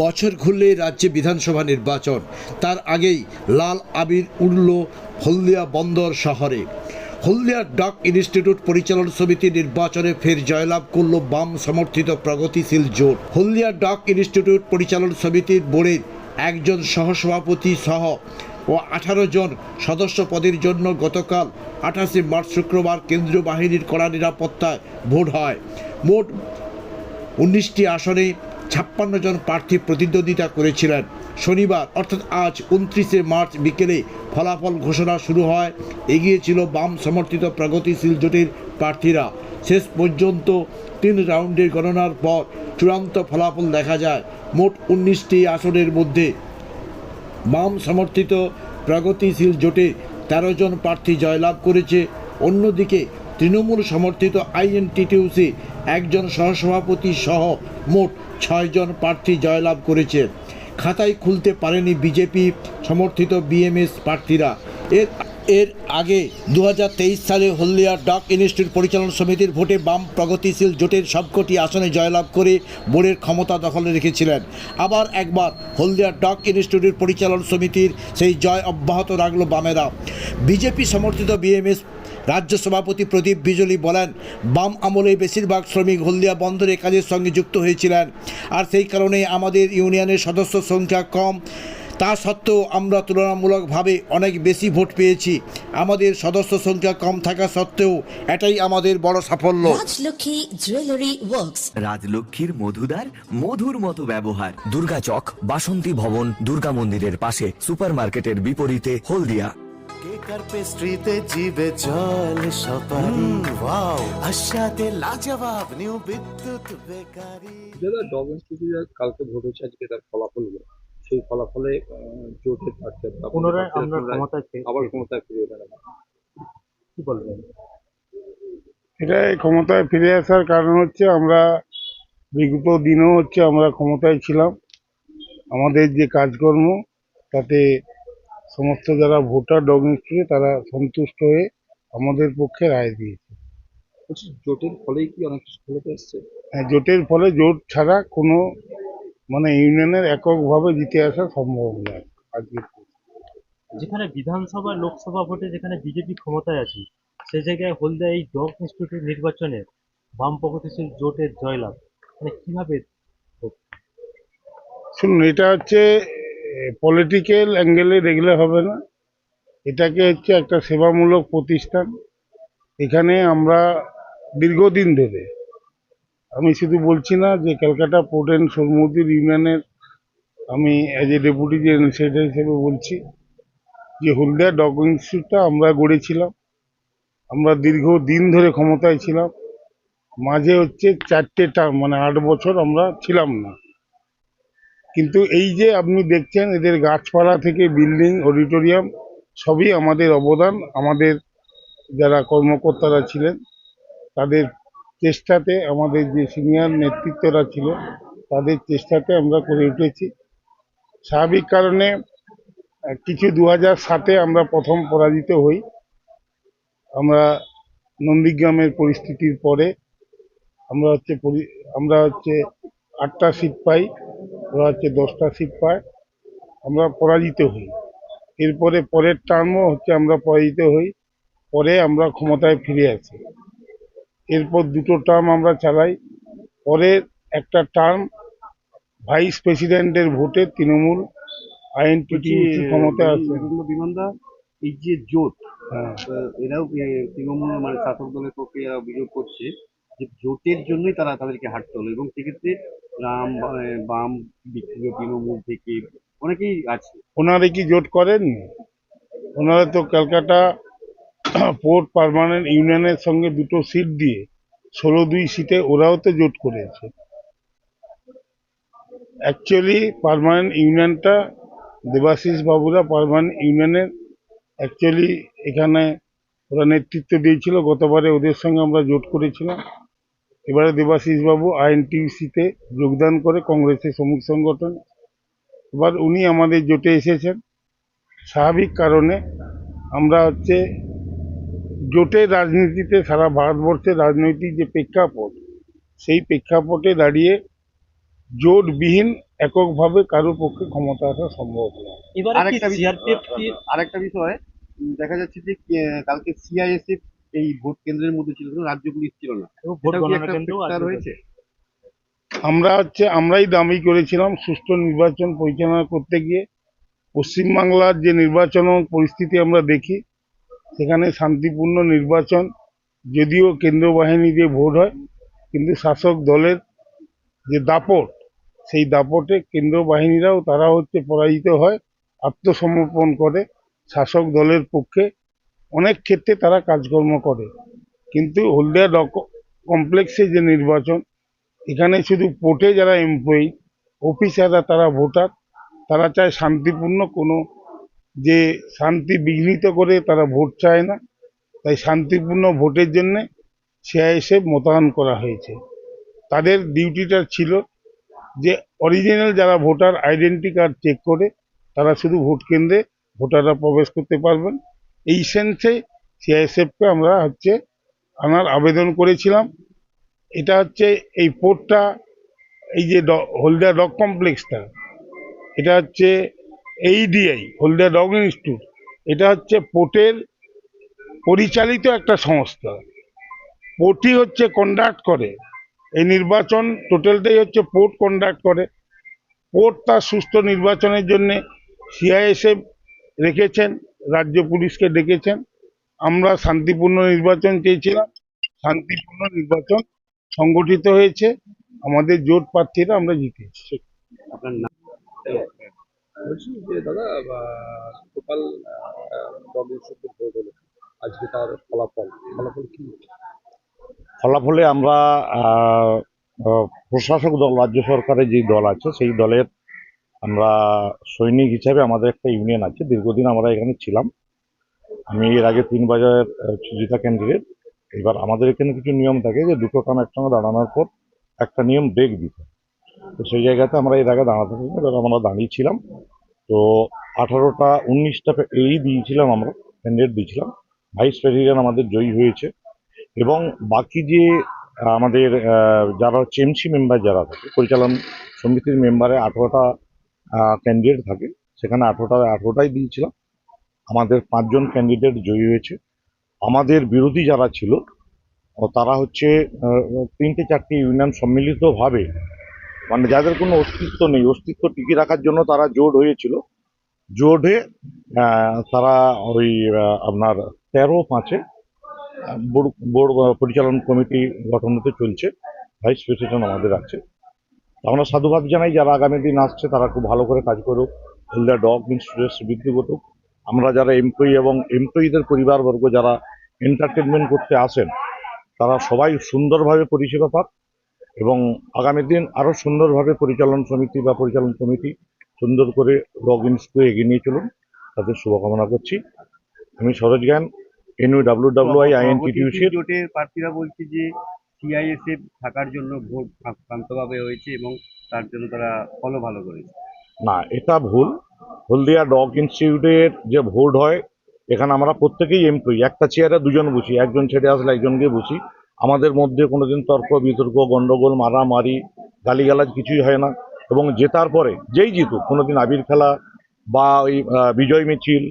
বছর ঘুরলে রাজ্যে বিধানসভা নির্বাচন। তার আগেই লাল আবির উড়ল হলদিয়া বন্দর শহরে। হলদিয়া ডক ইনস্টিটিউট পরিচালন সমিতি নির্বাচনে ফের জয়লাভ করল বাম সমর্থিত প্রগতিশীল জোট। হলদিয়া ডক ইনস্টিটিউট পরিচালন সমিতির বোর্ডের একজন সহসভাপতি সহ ও আঠারো জন সদস্য পদের জন্য গতকাল আঠাশে মার্চ শুক্রবার কেন্দ্রীয় বাহিনীর কড়া নিরাপত্তায় ভোট হয়। মোট উনিশটি আসনে ছাপ্পান্ন জন প্রার্থী প্রতিদ্বন্দ্বিতা করেছিলেন। শনিবার, অর্থাৎ আজ উনত্রিশে মার্চ বিকেলে ফলাফল ঘোষণা শুরু হয়। এগিয়েছিল বাম সমর্থিত প্রগতিশীল জোটের প্রার্থীরা। শেষ পর্যন্ত তিন রাউন্ডের গণনার পর চূড়ান্ত ফলাফল দেখা যায় মোট উনিশটি আসনের মধ্যে। বাম সমর্থিত প্রগতিশীল জোটে তেরো জন প্রার্থী জয়লাভ করেছে। অন্যদিকে তৃণমূল সমর্থিত আইএনটিটিউসি একজন সহসভাপতি সহ মোট ছয়জন প্রার্থী জয়লাভ করেছে। খাতায় খুলতে পারেনি বিজেপি সমর্থিত বিএমএস প্রার্থীরা। এর এর আগে দু হাজার তেইশ সালে হলদিয়া ডক ইনস্টিটিউট পরিচালনা সমিতির ভোটে বাম প্রগতিশীল জোটের সবকটি আসনে জয়লাভ করে বোর্ডের ক্ষমতা দখলে রেখেছিলেন। আবার একবার হলদিয়া ডক ইনস্টিটিউট পরিচালন সমিতির সেই জয় অব্যাহত রাখল বামেরা। বিজেপি সমর্থিত বিএমএস রাজ্য সভাপতি প্রদীপ বিজলি বলেন বাম আমলে বেশিরভাগ শ্রমিক হলদিয়া বন্দরে কাজের সঙ্গে যুক্ত হয়েছিলেন। আর সেই কারণে আমাদের ইউনিয়নের সদস্য সংখ্যা কম। তা সত্ত্বেও আমরা তুলনামূলকভাবে অনেক বেশি ভোট পেয়েছি। আমাদের সদস্য সংখ্যা কম থাকা সত্ত্বেও এটাই আমাদের বড় সাফল্য। Rajlakshmi jewellery works. রাজলক্ষ্মীর মধুদার মধুর মতো ব্যবহার। দুর্গা চক বাসন্তী ভবন দুর্গা মন্দিরের পাশে সুপারমার্কেটের বিপরীতে হলদিয়া। কেক আর পেস্ট্রিতে জিবে জল সপারি? ওয়াও আশাতে লাজবাব নিউ বিদ্যুৎ বেকারি। যারা ডগ ইনস্টিটিউটে কালকে ভোট আজকে তার ফলাফল হলো। সেই ফলাফলে আহ, জোটের আপনারা পুনরায় আমরা ফিরে- আবার ক্ষমতায় ফিরে এলেন কি বলবেন? এটা এই ক্ষমতায় ফিরে আসার কারণ হচ্ছে আমরা বিগত দিনও হচ্ছে আমরা ক্ষমতায় ছিলাম। আমাদের যে কাজকর্ম তাতে সমস্ত যারা ভোটার ডগ তারা সন্তুষ্ট হয়ে আমাদের পক্ষে রায় দিয়েছে। বলছি জোটের ফলেই কি অনেক সফলতা এসছে? হ্যাঁ, জোটের ফলে জোট ছাড়া কোনো মানে ইউনিয়নের এককভাবে জিতে আসা সম্ভব নয় আজকে যেখানে বিধানসভা লোকসভা ভোটে যেখানে বিজেপি ক্ষমতায় আছে সে জায়গায় হলদিয়া এই ডগ ইনস্টিটিউট নির্বাচনে বাম প্রগতিশীল জোটের জয়লাভ। মানে কীভাবে শুনুন এটা হচ্ছে পলিটিক্যাল অ্যাঙ্গেলে দেখলে হবে না। এটাকে হচ্ছে একটা সেবামূলক প্রতিষ্ঠান। এখানে আমরা দীর্ঘদিন ধরে, আমি শুধু বলছি না যে ক্যালকাটা পোর্ট অ্যান্ড সরমুদ্দির ইউনিয়নের আমি as a deputy general secretary হিসেবে বলছি যে হলদিয়া ডগ ইনস্টিটিউটটা আমরা গড়েছিলাম। আমরা দীর্ঘ দিন ধরে ক্ষমতায় ছিলাম। মাঝে হচ্ছে চারটে টার্ম মানে আট বছর আমরা ছিলাম না। কিন্তু এই যে আপনি দেখছেন, এদের গাছপালা থেকে বিল্ডিং অডিটোরিয়াম সবই আমাদের অবদান। আমাদের যারা কর্মকর্তারা ছিলেন, তাদের চেষ্টাতে আমাদের যে সিনিয়র নেতৃত্বরা ছিল, তাদের চেষ্টাতে আমরা করে উঠেছি। স্বাভাবিক কারণে কিছু দু হাজার সাতে আমরা প্রথম পরাজিত হই। আমরা নন্দীগ্রামের পরিস্থিতির পরে আমরা হচ্ছে আমরা হচ্ছে আটটা সিট পাই। ওরা হচ্ছে দশটা সিট পায়। আমরা পরাজিত হই। এরপরে পরের টার্মও হচ্ছে আমরা পরাজিত হই। পরে আমরা ক্ষমতায় ফিরে আসি। এরপর দুটো টার্ম আমরা চালাই। পরের একটা টার্ম ভাইস প্রেসিডেন্টের ভোটে তৃণমূল আইএনটিটি ক্ষমতায় আসে। বিমানদা এই যে জোট হ্যাঁ। এরাও তৃণমূল মানে শাসক দলের পক্ষে এরা অভিযোগ করছে যে জোটের জন্যই তারা তাদেরকে হাঁটতে হলো এবং সেক্ষেত্রে রাম বাম দিক তৃণমূল থেকে অনেকেই আছে। ওনারা কি জোট করেন? ওনারা তো ক্যালকাটা পোর্ট পার্মানেন্ট ইউনিয়নের সঙ্গে দুটো সিট দিয়ে ষোলো দুই সিটে ওরাও তো জোট করেছে। অ্যাকচুয়ালি পার্মানেন্ট ইউনিয়নটা দেবাশিস বাবুরা পারমানেন্ট ইউনিয়নের অ্যাকচুয়ালি এখানে ওরা নেতৃত্ব দিয়েছিল গতবারে ওদের সঙ্গে আমরা জোট করেছিলাম। এবারে দেবাশিস বাবু আইএনটিউসিতে যোগদান করে কংগ্রেসের শ্রমিক সংগঠন। এবার উনি আমাদের জোটে এসেছেন। স্বাভাবিক কারণে আমরা হচ্ছে জোটের রাজনীতিতে সারা ভারতবর্ষের রাজনৈতিক যে প্রেক্ষাপট সেই প্রেক্ষাপটে দাঁড়িয়ে জোটবিহীন এককভাবে কারোর পক্ষে ক্ষমতা আসা সম্ভব নয়। আরেকটা বিষয়- আরেকটা বিষয় দেখা যাচ্ছে যে কালকে সিআইএসএফ এই ভোট কেন্দ্রের মধ্যে ছিল কিন্তু রাজ্য পুলিশ ছিল না। হয়েছে? আমরা হচ্ছে আমরাই দাবি করেছিলাম সুষ্ঠু নির্বাচন পরিচালনা করতে গিয়ে পশ্চিমবাংলার যে নির্বাচন পরিস্থিতি আমরা দেখি সেখানে শান্তিপূর্ণ নির্বাচন যদিও কেন্দ্র বাহিনী দিয়ে ভোট হয় কিন্তু শাসক দলের যে দাপট সেই দাপটে কেন্দ্র বাহিনীরাও তারা হচ্ছে পরাজিত হয় আত্মসমর্পণ করে শাসক দলের পক্ষে। অনেক ক্ষেত্রে তারা কাজকর্ম করে। কিন্তু হলদিয়া ডক কমপ্লেক্সে যে নির্বাচন, এখানে শুধু পোর্টে যারা এমপ্লয়ি অফিসাররা তারা ভোটার, তারা চায় শান্তিপূর্ণ কোনো যে শান্তি বিঘ্নিত করে তারা ভোট চায় না। তাই শান্তিপূর্ণ ভোটের জন্যে সিআইএসএফ মোতায়েন করা হয়েছে। তাদের ডিউটিটা ছিল যে অরিজিনাল যারা ভোটার আইডেন্টি কার্ড চেক করে, তারা শুধু ভোট কেন্দ্রে ভোটাররা প্রবেশ করতে পারবেন। এই সেন্সে সিআইএসএফকে আমরা হচ্ছে আনার আবেদন করেছিলাম। এটা হচ্ছে এই পোর্টটা এই যে ড- হলদিয়া ডগ কমপ্লেক্সটা, এটা হচ্ছে এইডিআই হলদিয়া ডগ ইনস্টিটিউট। এটা হচ্ছে পোর্টের পরিচালিত একটা সংস্থা। পোর্টই হচ্ছে কন্ডাক্ট করে। এই নির্বাচন টোটালটাই হচ্ছে পোর্ট কন্ডাক্ট করে। পোর্ট তার সুষ্ঠু নির্বাচনের জন্যে সিআইএসএফ রেখেছেন। রাজ্য পুলিশকে ডেকেছেন। আমরা শান্তিপূর্ণ নির্বাচন চেয়েছিলাম। শান্তিপূর্ণ নির্বাচন সংগঠিত হয়েছে। আমাদের জোট প্রার্থীরা আমরা জিতেছি। আপনার নাম? বলছি যে দাদা টোটাল ডগ ভোট হলো। আজকে তার ফলাফল ফলাফল কি? ফলাফলে আমরা প্রশাসক দল রাজ্য সরকারের যে দল আছে সেই দলের আমরা সৈনিক হিসাবে আমাদের একটা ইউনিয়ন আছে, দীর্ঘদিন আমরা এখানে ছিলাম। আমি এর আগে তিন বাজারের সুজিতা ক্যান্ডিডেট এবার আমাদের এখানে কিছু নিয়ম থাকে যে দুটো কাম একসঙ্গে দাঁড়ানোর পর একটা নিয়ম ব্রেক দিতে। তো সেই জায়গাতে আমরা এর আগে দাঁড়াতে পারি এবার আমরা দাঁড়িয়েছিলাম তো আঠারোটা, উনিশটা এই দিয়েছিলাম আমরা ক্যান্ডিডেট দিয়েছিলাম। ভাইস প্রেসিডেন্ট আমাদের জয়ী হয়েছে। এবং বাকি যে, আমাদের যারা হচ্ছে এমসি মেম্বার যারা থাকে, পরিচালন সমিতির মেম্বারে আঠেরোটা ক্যান্ডিডেট থাকে। সেখানে আঠেরোটা, আঠেরোটাই দিয়েছিলাম। আমাদের পাঁচজন ক্যান্ডিডেট জয়ী হয়েছে। আমাদের বিরোধী যারা ছিল তারা হচ্ছে তিনটে, চারটে ইউনিয়ন সম্মিলিতভাবে মানে যাদের কোনো অস্তিত্ব নেই, অস্তিত্ব টিকিয়ে রাখার জন্য তারা জোট হয়েছিল। জোট হয়ে তারা ওই আপনার তেরো, পাঁচে বোর্ড বোর্ড পরিচালন কমিটি গঠন হতে চলছে। ভাইস প্রেসিডেন্ট আমাদের আছে। আমরা সাধুবাদ জানাই, যারা আগামী দিন আসছে তারা খুব ভালো করে কাজ করুক। হলদিয়া ডগ ইন্স্যুরেন্স বৃদ্ধি ঘটুক। আমরা যারা এমপ্লয়ি এবং এমপ্লয়িদের পরিবারবর্গ যারা এন্টারটেনমেন্ট করতে আসেন, তারা সবাই সুন্দরভাবে পরিষেবা পাক এবং আগামী দিন আরও সুন্দরভাবে পরিচালন সমিতি বা পরিচালন কমিটি সুন্দর করে ডগ ইন্সকে এগিয়ে নিয়ে চলুন। তাদের শুভকামনা করছি। আমি সরোজ জ্ঞান এনইউ ডাব্লিউ ডাব্লিউ আই আইএনটিটিউসির জোটের প্রার্থীরা বলছে যে সিআইএসএফ থাকার জন্য ভোট শান্তভাবে হয়েছে এবং তার জন্য তারা ফলো ভালো করেছে। না, এটা ভুল। হলদিয়া ডগ ইনস্টিটিউটের যে ভোট হয়, এখানে আমরা প্রত্যেকেই এমপ্লয়ি একটা চেয়ারে দুজন বসি, একজন ছেড়ে আসলে একজনকে বসি। আমাদের মধ্যে কোনোদিন তর্ক, বিতর্ক, গন্ডগোল, মারামারি, গালিগালাজ কিছুই হয় না। এবং জেতার পরে, যেই জিতুক কোনো দিন আবির খেলা বা ওই বিজয় মিছিল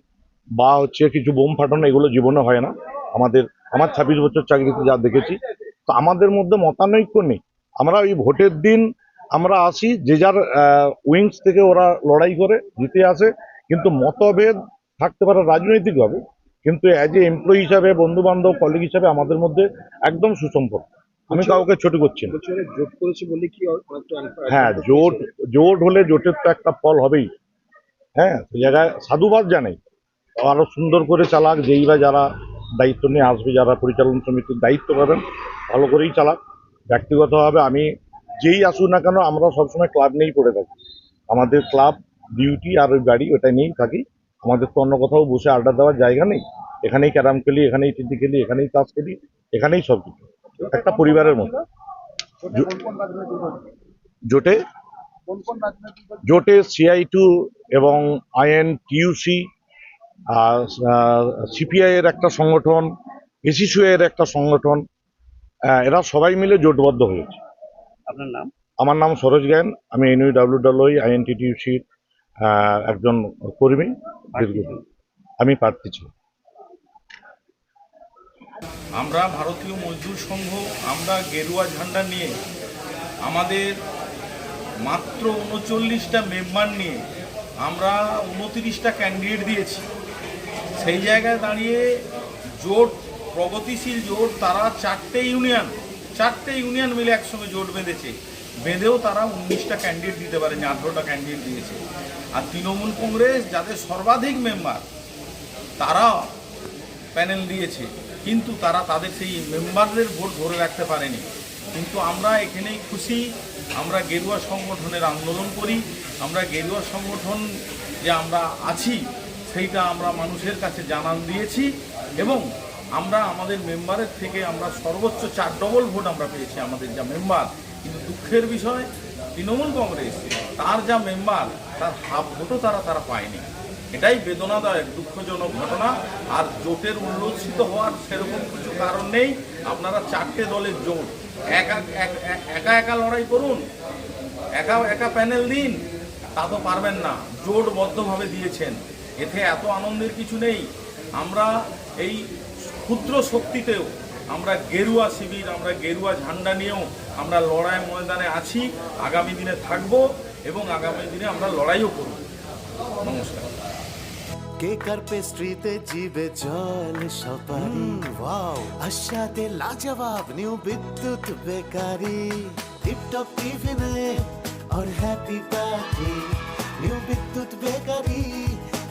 বা হচ্ছে কিছু বোম ফাটানো, এগুলো জীবনে হয় না। আমাদের, আমার ছাব্বিশ বছর চাকরিতে যা দেখেছি তো আমাদের মধ্যে মতানৈক্য নেই। আমরা ওই ভোটের দিন আমরা আসি যে যার উইংস থেকে ওরা লড়াই করে জিতে আসে। কিন্তু মতভেদ থাকতে পারে রাজনৈতিকভাবে কিন্তু অ্যাজ এ এমপ্লয়ি হিসাবে বন্ধু বান্ধব কলিগ হিসাবে আমাদের মধ্যে একদম সুসম্পর্ক। আমি কাউকে ছোট করছি না। জোট করেছে বলে কি হ্যাঁ জোট জোট হলে জোটের তো একটা ফল হবেই। হ্যাঁ জায়গায় সাধুবাদ জানাই। আরও সুন্দর করে চালাক যেই বা যারা দায়িত্ব নিয়ে আসবে যারা পরিচালন সমিতির দায়িত্ব পাবেন ভালো করেই চালাক। ব্যক্তিগতভাবে আমি যেই আসুক না কেন আমরা সবসময় ক্লাব নিয়েই পড়ে থাকি। আমাদের ক্লাব ডিউটি আর ওই গাড়ি ওটা নিয়েই থাকি। আমাদের তো অন্য কোথাও বসে আড্ডা দেওয়ার জায়গা নেই। এখানেই ক্যারাম খেলি এখানেই টিটি খেলি এখানেই তাস খেলি এখানেই সব কিছু একটা পরিবারের মতো। জোটে জোটে? সিআই টু এবং আইএন টিউসি সিপিআই এর একটা সংগঠন এসিসিউ এর একটা সংগঠন এরা সবাই মিলে জোটবদ্ধ হয়েছে। আপনার নাম? আমার নাম সরোজ জ্ঞান আমি এনইউ ডাব্লিউ ডাব্লিউ আইএনটিটিউসির একজন কর্মী দীর্ঘদিন। আমি প্রার্থী ছিলাম। আমরা ভারতীয় মজদুর সংঘ আমরা গেরুয়া ঝান্ডা নিয়ে আমাদের মাত্র উনচল্লিশটা মেম্বার নিয়ে আমরা উনতিরিশটা ক্যান্ডিডেট দিয়েছি। সেই জায়গায় দাঁড়িয়ে জোট, প্রগতিশীল জোট, তারা চারটে ইউনিয়ন চারটে ইউনিয়ন মিলে একসঙ্গে জোট বেঁধেছে। বেঁধেও তারা উনিশটা ক্যান্ডিডেট দিতে পারেনি, আঠেরোটা ক্যান্ডিডেট দিয়েছে। আর তৃণমূল কংগ্রেস যাদের সর্বাধিক মেম্বার তারা প্যানেল দিয়েছে। কিন্তু তারা তাদের সেই মেম্বারদের ভোট ধরে রাখতে পারেনি। কিন্তু আমরা এখানেই খুশি, আমরা গেরুয়া সংগঠনের আন্দোলন করি, আমরা গেরুয়া সংগঠন যে আমরা আছি সেইটা আমরা মানুষের কাছে জানান দিয়েছি এবং আমরা আমাদের মেম্বারের থেকে আমরা সর্বোচ্চ চার ডবল ভোট আমরা পেয়েছি আমাদের যা মেম্বার। কিন্তু দুঃখের বিষয়, তৃণমূল কংগ্রেস, তার যা মেম্বার, তার হাফ ভোটও তারা তারা পায়নি। এটাই বেদনাদায়ক, দুঃখজনক ঘটনা। আর জোটের উল্লসিত হওয়ার সেরকম কিছু কারণ নেই। আপনারা চারটে দলের জোট। একা এক- এক- লড়াই করুন। একা একা প্যানেল দিন। তা তো পারবেন না। জোটবদ্ধভাবে দিয়েছেন। এতে এত আনন্দের কিছু নেই আমরা এই ক্ষুদ্র শক্তিতেও আমরা গেরুয়া শিবির আমরা গেরুয়া ঝান্ডা নিয়েও আমরা লড়াই ময়দানে আছি আগামী দিনে থাকব এবং আগামী দিনে আমরা লড়াইও করব নমস্কার কেকার পেস্ট্রিতে জিবে জল সপারি ওয়াও আশাতে লাজবাব নিউ বিদ্যুৎ বেকারি টিপটপ টিফিনে और happy party new Bidyut bakery